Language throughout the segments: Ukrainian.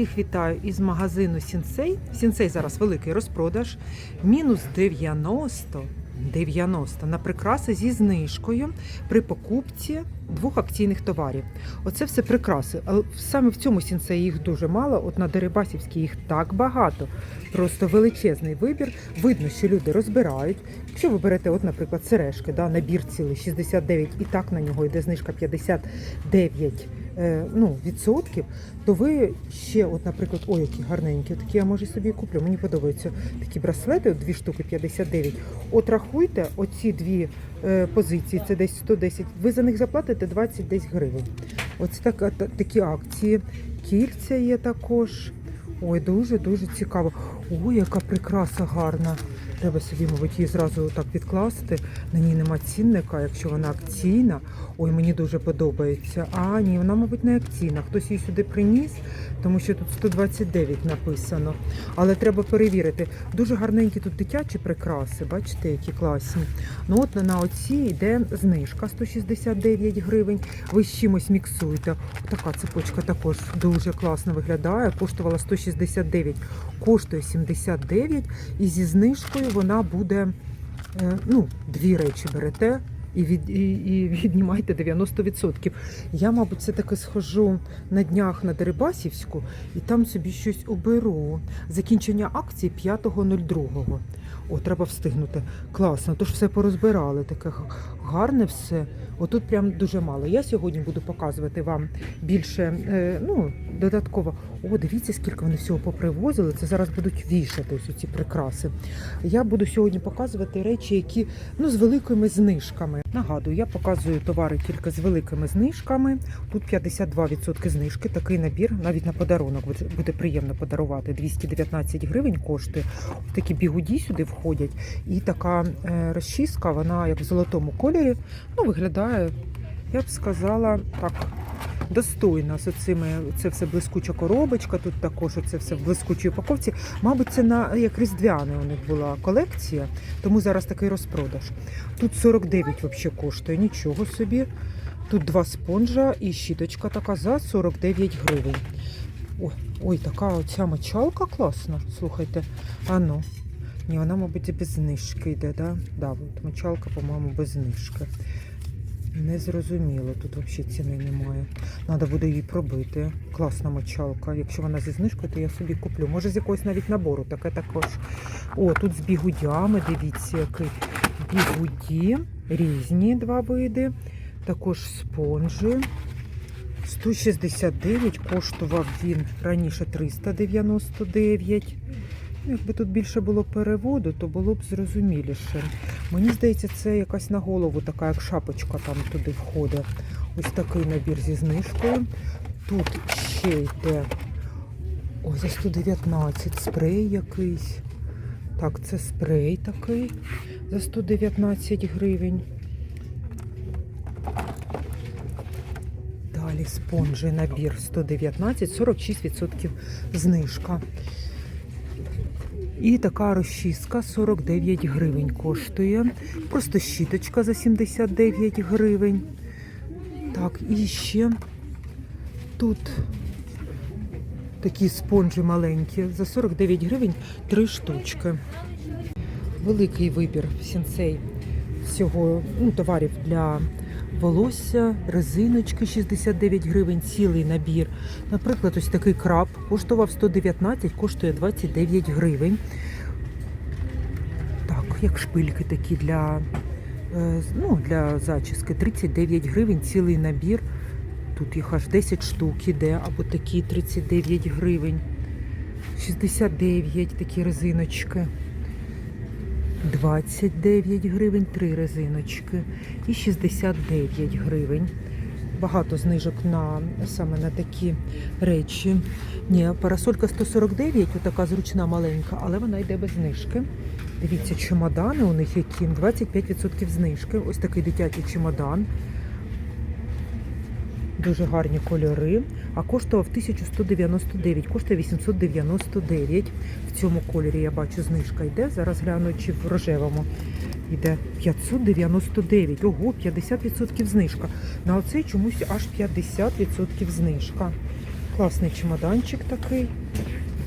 Всіх вітаю із магазину Сінсей. Сінсей зараз великий розпродаж. Мінус 90, 90 на прикраси зі знижкою при покупці двох акційних товарів. Оце все прикраси. Але саме в цьому сінсеї їх дуже мало. От на Дерибасівській їх так багато. Просто величезний вибір. Видно, що люди розбирають. Якщо ви берете, от, наприклад, сережки, да, набір цілий 69, і так на нього йде знижка 59 е, ну, відсотків, то ви ще, от, наприклад, ой, які гарненькі, такі я може собі куплю. Мені подобаються такі браслети, от дві штуки 59. От рахуйте, оці дві е, позиції, це десь 110. Ви за них заплатите 20 десь гривень. Ось так, та- такі акції. Кільця є також. Ой, дуже дуже цікаво. Ой, яка прикраса гарна. Треба собі, мабуть, її зразу так відкласти. На ній нема цінника, якщо вона акційна. Ой, мені дуже подобається. А, ні, вона, мабуть, не акційна. Хтось її сюди приніс, тому що тут 129 написано. Але треба перевірити. Дуже гарненькі тут дитячі прикраси, бачите, які класні. Ну от на оці йде знижка 169 гривень. Ви з чимось міксуєте. Така цепочка також дуже класно виглядає. Коштувала 169, коштує 79. І зі знижкою вона буде, е, ну, дві речі берете. І, від, і, і віднімайте 90%. Я, мабуть, все-таки схожу на днях на Дерибасівську і там собі щось оберу. Закінчення акції 5.02. О, треба встигнути. Класно, тож все порозбирали. Таке гарне все. Отут прям дуже мало. Я сьогодні буду показувати вам більше, е, ну, додатково. О, дивіться, скільки вони всього попривозили. Це зараз будуть вішати ось ці прикраси. Я буду сьогодні показувати речі, які ну, з великими знижками. Нагадую, я показую товари тільки з великими знижками. Тут 52% знижки. Такий набір навіть на подарунок буде, приємно подарувати. 219 гривень. Ось такі бігуді сюди входять. І така е, розчіска, вона як в золотому кольорі. Ну, виглядає, я б сказала, так. Достойна з оцими, це все блискуча коробочка, тут також це все в блискучій упаковці. Мабуть, це на як різдвяна у них була колекція, тому зараз такий розпродаж. Тут 49 взагалі коштує, нічого собі. Тут два спонжа і щіточка така за 49 гривень. Ой, ой, така оця мочалка класна. Слухайте. А ну. Ні, вона, мабуть, без знижки йде, да? Да, от мочалка, по-моєму, без знижки. Не зрозуміло, тут взагалі ціни немає. Треба буде її пробити. Класна мочалка. Якщо вона зі знижкою, то я собі куплю. Може, з якогось навіть набору, таке також. О, тут з бігудями, дивіться, який бігуді. Різні два види. Також спонжі. 169 коштував він раніше 399. Якби тут більше було переводу, то було б зрозуміліше. Мені здається, це якась на голову, така як шапочка там туди входить. Ось такий набір зі знижкою. Тут ще йде ой, за 119 спрей якийсь. Так, це спрей такий за 119 гривень. Далі спонжі набір 119, 46% знижка. І така розчіска 49 гривень коштує. Просто щіточка за 79 гривень. Так, і ще тут такі спонжі маленькі. За 49 гривень три штучки. Великий вибір сінцей всього ну, товарів для волосся, резиночки 69 гривень, цілий набір. Наприклад, ось такий краб коштував 119, коштує 29 гривень. Так, як шпильки такі для, е, ну, для зачіски. 39 гривень, цілий набір. Тут їх аж 10 штук іде, або такі 39 гривень. 69 такі резиночки. 29 гривень, 3 резиночки і 69 гривень. Багато знижок на саме на такі речі. Ні, парасолька 149, така зручна маленька, але вона йде без знижки. Дивіться, чемодани у них які 25% знижки. Ось такий дитячий чемодан. Дуже гарні кольори. А коштував 1199, коштує 899. В цьому кольорі я бачу знижка йде. Зараз гляну, чи в рожевому йде 599. Ого, 50% знижка. На оцей чомусь аж 50% знижка. Класний чемоданчик такий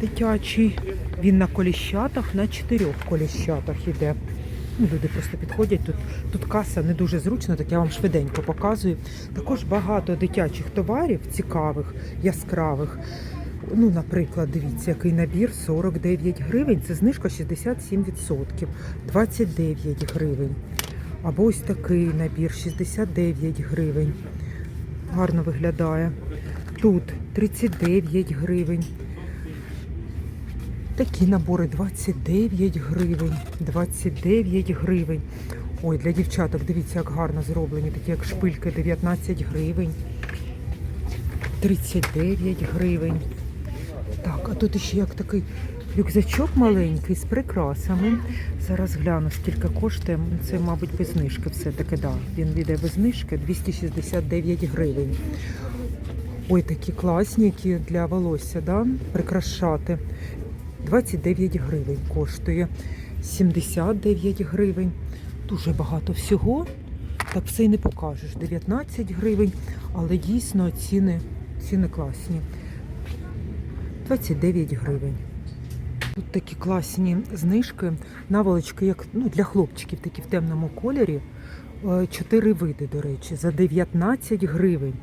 дитячий. Він на коліщатах, на чотирьох коліщатах іде. Ну, Люди просто підходять. Тут, тут каса не дуже зручна, так я вам швиденько показую. Також багато дитячих товарів цікавих, яскравих. Ну, наприклад, дивіться, який набір 49 гривень. Це знижка 67%, 29 гривень. Або ось такий набір 69 гривень. Гарно виглядає. Тут 39 гривень. Такі набори 29 гривень. 29 гривень. Ой, для дівчаток, дивіться, як гарно зроблені. Такі як шпильки 19 гривень. 39 гривень. Так, а тут ще як такий рюкзачок маленький з прикрасами. Зараз гляну, скільки коштує. Це, мабуть, без знижки все-таки, да. Він йде без знижки 269 гривень. Ой, такі класні, які для волосся, да? прикрашати. 29 гривень коштує. 79 гривень. Дуже багато всього. Так все й не покажеш. 19 гривень, але дійсно ціни, ціни класні. 29 гривень. Тут такі класні знижки, наволочки, як ну, для хлопчиків, такі в темному кольорі. Е, Чотири види, до речі, за 19 гривень.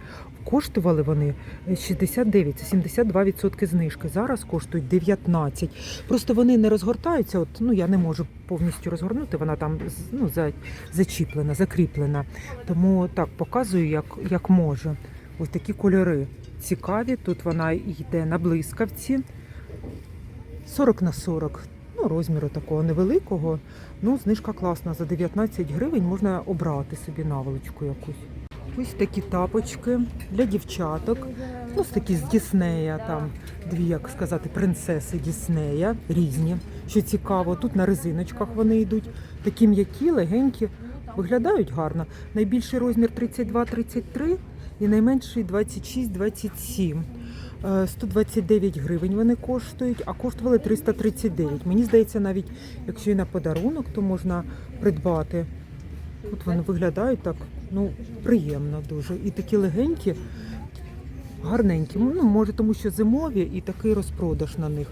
Коштували вони 69, це 72% знижки. Зараз коштують 19%. Просто вони не розгортаються. От, ну, я не можу повністю розгорнути, вона там ну, за, зачіплена, закріплена. Тому так показую, як, як можу. Ось такі кольори цікаві. Тут вона йде на блискавці. 40 на 40. Ну, розміру такого невеликого. Ну, знижка класна. За 19 гривень можна обрати собі наволочку якусь. Ось такі тапочки для дівчаток. Ось такі з Діснея, там дві, як сказати, принцеси Діснея, різні. Що цікаво, тут на резиночках вони йдуть. Такі м'які, легенькі, виглядають гарно. Найбільший розмір 32-33 і найменший 26-27. Е, 129 гривень вони коштують, а коштували 339. Мені здається, навіть якщо і на подарунок, то можна придбати. От вони виглядають так, ну, приємно дуже. І такі легенькі, гарненькі. Ну, може, тому що зимові і такий розпродаж на них.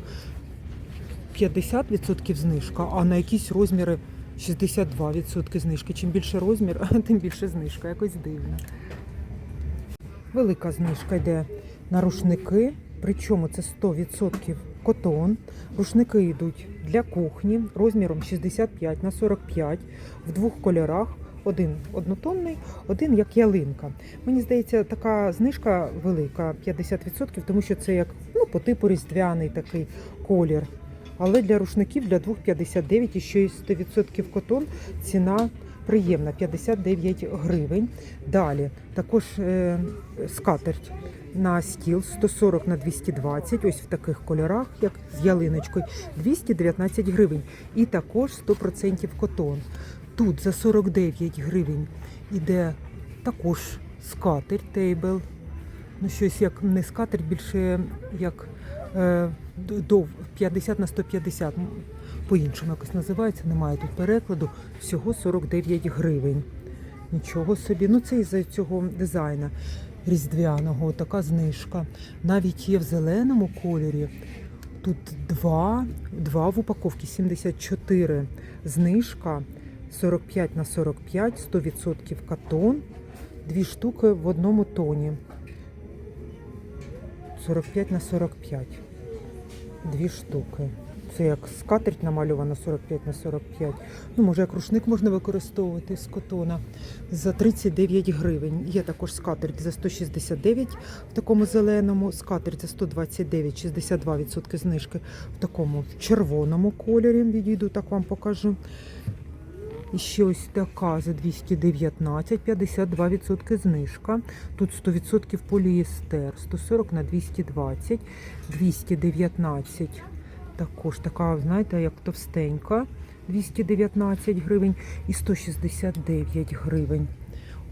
50% знижка, а на якісь розміри 62% знижки. Чим більше розмір, тим більше знижка. Якось дивно. Велика знижка йде на рушники, причому це 100% котон. Рушники йдуть для кухні розміром 65 на 45 в двох кольорах. Один однотонний, один як ялинка. Мені здається, така знижка велика 50%, тому що це як ну, по типу різдвяний такий колір. Але для рушників для двох 59 і ще й 100% котон ціна приємна 59 гривень. Далі також е, скатерть на стіл 140 на 220, ось в таких кольорах, як з ялиночкою, 219 гривень. І також 100% котон. Тут за 49 гривень іде також скатерть тейбл. Ну, щось як не скатерть, більше як е, до 50 на 150. По-іншому якось називається, немає тут перекладу. Всього 49 гривень. Нічого собі. Ну це із-за цього дизайна різдвяного, така знижка. Навіть є в зеленому кольорі. Тут два, два в упаковці 74 знижка, 45 на 45, 100% катон, дві штуки в одному тоні. 45 на 45. Дві штуки. Це як скатерть намальована 45 на 45. Ну, може, як рушник можна використовувати з котона за 39 гривень. Є також скатерть за 169 в такому зеленому, скатерть за 129, 62% знижки в такому червоному кольорі. Відійду, так вам покажу. І ще ось така за 219, 52% знижка. Тут 100% поліестер, 140 на 220, 219. Також така, знаєте, як товстенька, 219 гривень і 169 гривень.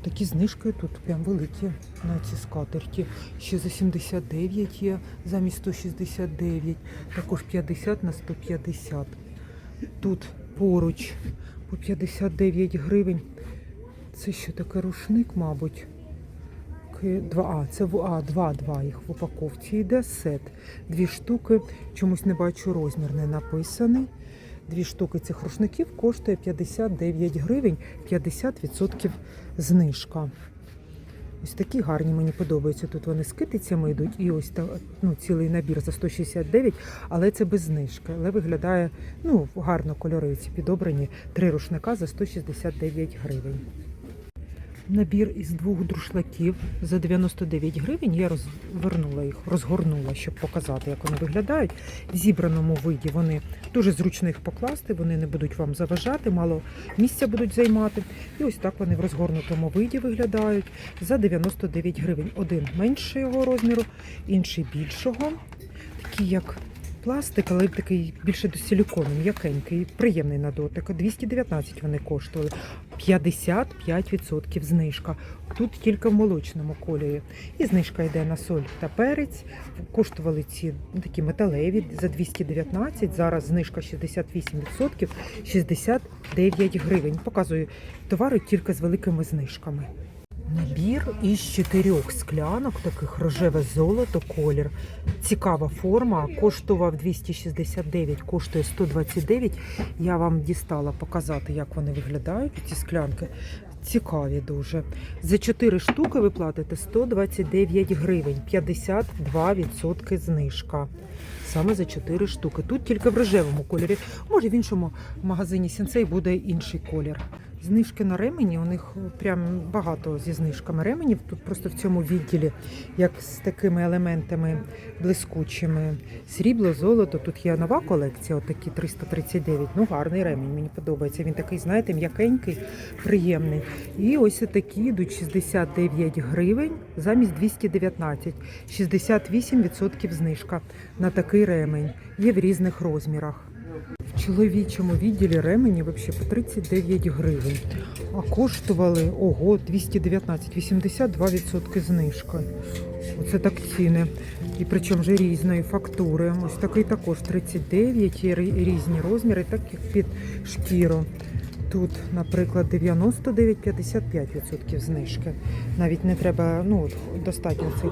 Такі знижки тут прям великі на ці скатерті. Ще за 79 є, замість 169, також 50 на 150. Тут поруч по 59 гривень. Це що таке рушник, мабуть. штуки, два, а, це а, два, два їх в упаковці йде сет. Дві штуки, чомусь не бачу розмір, не написаний. Дві штуки цих рушників коштує 59 гривень, 50% знижка. Ось такі гарні мені подобаються. Тут вони з китицями йдуть, і ось та, ну, цілий набір за 169, але це без знижки. Але виглядає ну, гарно кольори ці підобрані. Три рушника за 169 гривень. Набір із двох друшлаків за 99 гривень. Я розвернула їх, розгорнула, щоб показати, як вони виглядають. В зібраному виді вони дуже зручно їх покласти, вони не будуть вам заважати, мало місця будуть займати. І ось так вони в розгорнутому виді виглядають за 99 гривень. Один меншого розміру, інший більшого. Такі як пластик, але такий більше до силікону, м'якенький, приємний на дотик. 219 вони коштували. 55% знижка. Тут тільки в молочному кольорі. І знижка йде на соль та перець. Коштували ці ну, такі металеві за 219. Зараз знижка 68%, 69 гривень. Показую товари тільки з великими знижками. Набір із чотирьох склянок, таких рожеве золото, колір. Цікава форма. Коштував 269, коштує 129. Я вам дістала показати, як вони виглядають, ці склянки. Цікаві дуже. За 4 штуки ви платите 129 гривень, 52% знижка. Саме за 4 штуки. Тут тільки в рожевому кольорі. Може, в іншому магазині Сінцей буде інший колір. Знижки на ремені, у них прям багато зі знижками ременів. Тут просто в цьому відділі, як з такими елементами блискучими. Срібло, золото. Тут є нова колекція, отакі 339. Ну, гарний ремінь, мені подобається. Він такий, знаєте, м'якенький, приємний. І ось такі йдуть 69 гривень замість 219. 68% знижка на такий ремень. Є в різних розмірах. В чоловічому відділі ремені взагалі по 39 гривень. А коштували ого, 219, 82% знижка. Оце так ціни. І причому вже різної фактури. Ось такий також 39, є різні розміри, так як під шкіру. Тут, наприклад, 99, 55% знижки. Навіть не треба, ну, достатньо цих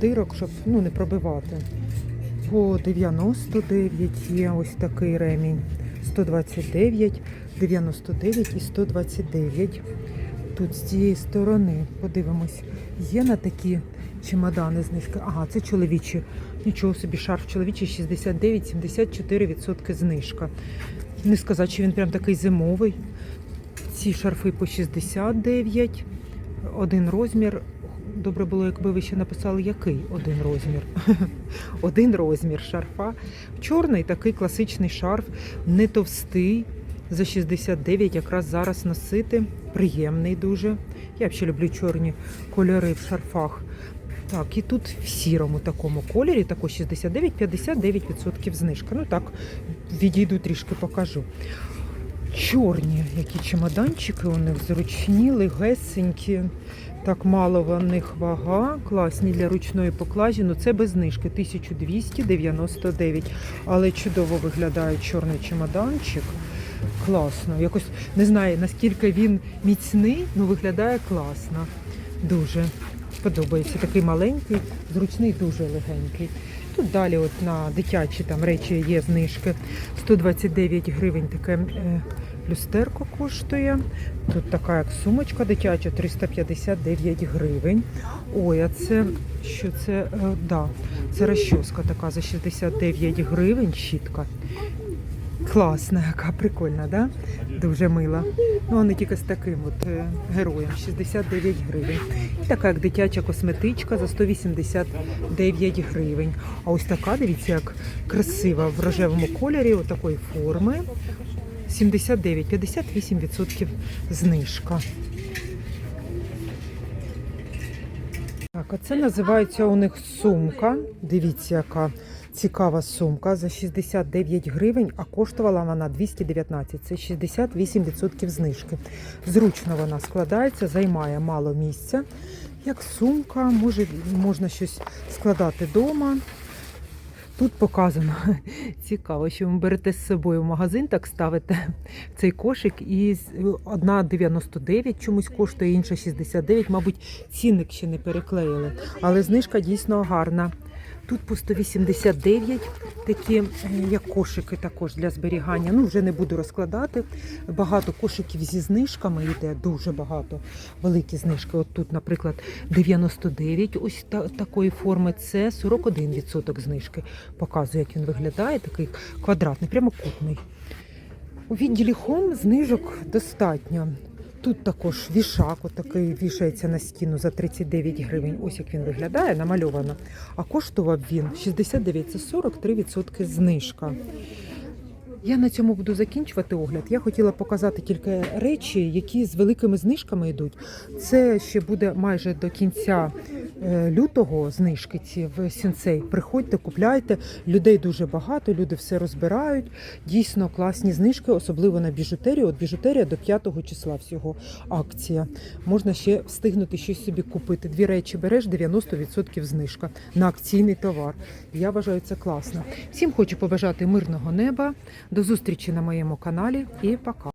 дирок, щоб ну, не пробивати. По 99 є ось такий ремінь. 129, 99 і 129. Тут з цієї сторони, подивимось, є на такі чемодани знижки. Ага, це чоловічі. Нічого собі, шарф чоловічий 69-74% знижка. Не сказати, що він прям такий зимовий. Ці шарфи по 69, один розмір. Добре було, якби ви ще написали, який один розмір. один розмір шарфа. Чорний такий класичний шарф, не товстий. За 69 якраз зараз носити. Приємний дуже. Я взагалі люблю чорні кольори в шарфах. Так, і тут в сірому такому кольорі, також 69-59% знижка. Ну так, відійду трішки покажу. Чорні, які чемоданчики у них зручні, легесенькі. Так мало в них вага, класні для ручної поклажі. Ну це без знижки 1299. Але чудово виглядає чорний чемоданчик. Класно. Якось не знаю наскільки він міцний, але виглядає класно. Дуже подобається. Такий маленький, зручний, дуже легенький. Тут далі от на дитячі там речі є знижки. 129 гривень таке е, люстерко коштує. Тут така як сумочка дитяча, 359 гривень. Ой, а це що це? Е, да, це розчоска така за 69 гривень, щітка. Класна, яка прикольна, да? Дуже мила. Ну, вони тільки з таким от е, героєм 69 гривень. І така як дитяча косметичка за 189 гривень. А ось така, дивіться, як красива в рожевому кольорі, отакої форми. 79, 58% знижка. Так, а це називається у них сумка. Дивіться, яка цікава сумка за 69 гривень, а коштувала вона 219. Це 68% знижки. Зручно вона складається, займає мало місця. Як сумка, може, можна щось складати вдома. Тут показано цікаво, що ви берете з собою в магазин, так ставите цей кошик, і одна 99 чомусь коштує, інша 69. Мабуть, цінник ще не переклеїли, але знижка дійсно гарна. Тут по 189 такі, е, як кошики також для зберігання. Ну, вже не буду розкладати. Багато кошиків зі знижками йде, дуже багато. Великі знижки. От тут, наприклад, 99 ось та, такої форми. Це 41% знижки. Показую, як він виглядає, такий квадратний, прямокутний. У відділі Хом знижок достатньо. Тут також вішак, отакий вішається на стіну за 39 гривень. Ось як він виглядає, намальовано. А коштував він 69, це 43% знижка. Я на цьому буду закінчувати огляд. Я хотіла показати тільки речі, які з великими знижками йдуть. Це ще буде майже до кінця лютого знижки ці в сінцей. Приходьте, купляйте. Людей дуже багато, люди все розбирають. Дійсно класні знижки, особливо на біжутерію. От біжутерія до 5 числа всього акція. Можна ще встигнути щось собі купити. Дві речі береш 90% знижка на акційний товар. Я вважаю це класно. Всім хочу побажати мирного неба. До зустрічі на моєму каналі і пока.